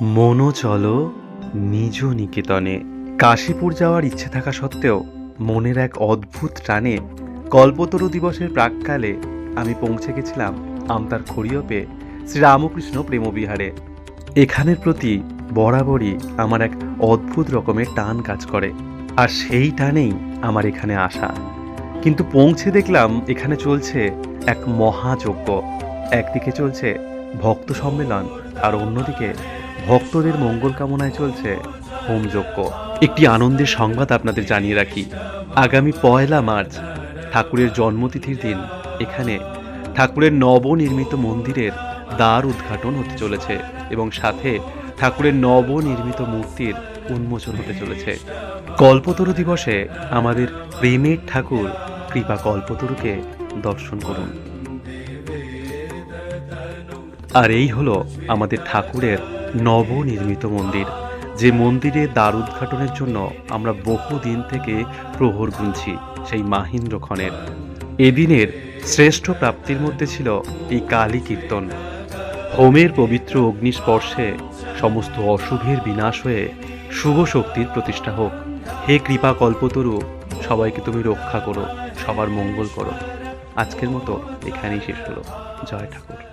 মনো চলো নিজ নিকেতনে কাশীপুর যাওয়ার ইচ্ছে থাকা সত্ত্বেও মনের এক অদ্ভুত টানে কল্পতরু দিবসের প্রাককালে আমি পৌঁছে গেছিলাম আমতার খড়িয়পে শ্রীরামকৃষ্ণ প্রেমবিহারে। এখানের প্রতি বরাবরই আমার এক অদ্ভুত রকমের টান কাজ করে, আর সেই টানেই আমার এখানে আসা। কিন্তু পৌঁছে দেখলাম এখানে চলছে এক মহাযজ্ঞ। একদিকে চলছে ভক্ত সম্মেলন আর অন্যদিকে ভক্তদের মঙ্গল কামনায় চলছে হোমযজ্ঞ একটি আনন্দের সংবাদ আপনাদের জানিয়ে রাখি। আগামী পয়লা মার্চ, ঠাকুরের জন্মতিথির দিন। এখানে ঠাকুরের নবনির্মিত মন্দিরের দ্বার উদ্ঘাটন হতে চলেছে এবং সাথে ঠাকুরের নবনির্মিত মূর্তির উন্মোচন হতে চলেছে। কল্পতরু দিবসে আমাদের প্রেমের ঠাকুর কৃপা কল্পতরুকে দর্শন করুন। আর এই হলো আমাদের ঠাকুরের নবনির্মিত মন্দির, যে মন্দিরে দ্বার উদ্ঘাটনের জন্য আমরা বহু দিন থেকে প্রহর গুনছি সেই মাহিন্দ্র ক্ষণের এদিনের শ্রেষ্ঠ প্রাপ্তির মধ্যে ছিল এই কালী কীর্তন। হোমের পবিত্র অগ্নিস্পর্শে সমস্ত অশুভের বিনাশ হয়ে শুভ শক্তির প্রতিষ্ঠা হোক। হে কৃপা কল্পতরু, সবাইকে তুমি রক্ষা করো, সবার মঙ্গল করো। আজকের মতো এখানেই শেষ হলো। জয় ঠাকুর।